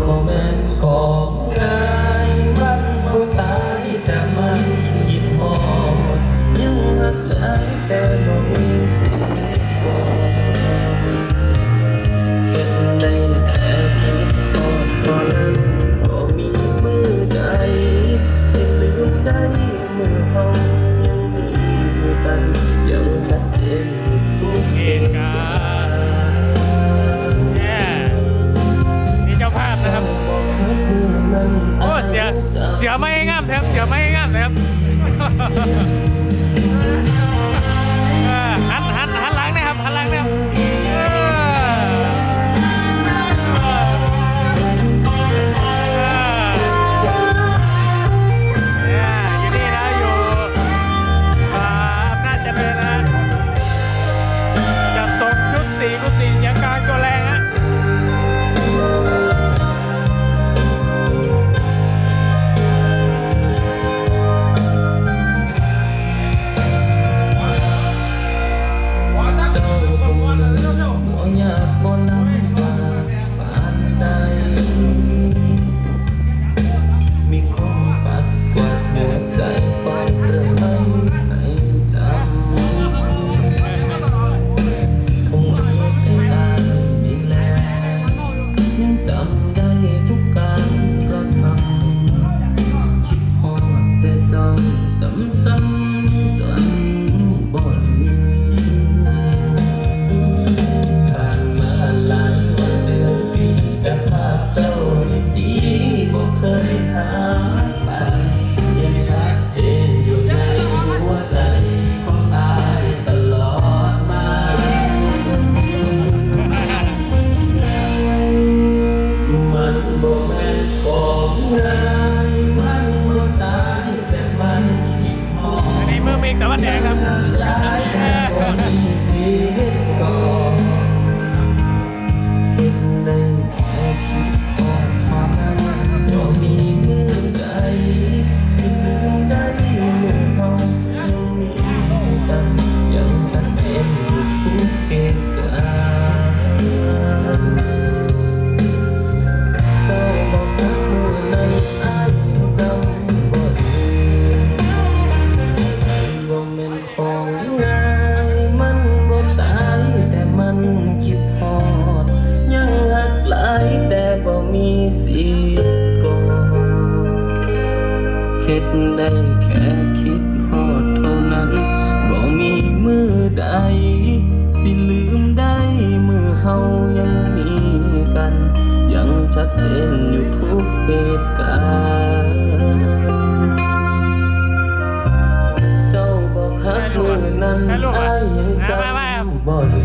บ่แม่นของ เสียไม่ให้งาครับเสียไม่ให้งาครับ yeah time. เฮ็ดได้แค่คิดหอดเท่านั้นบ่มีมือใด สิลืมได้เมื่อเฮายังมีกัน ยังชัดเจนอยู่ทุกเหตุการณ์เจ้าบอกฮักมือนั้นอ้ายยังจำบ่ไ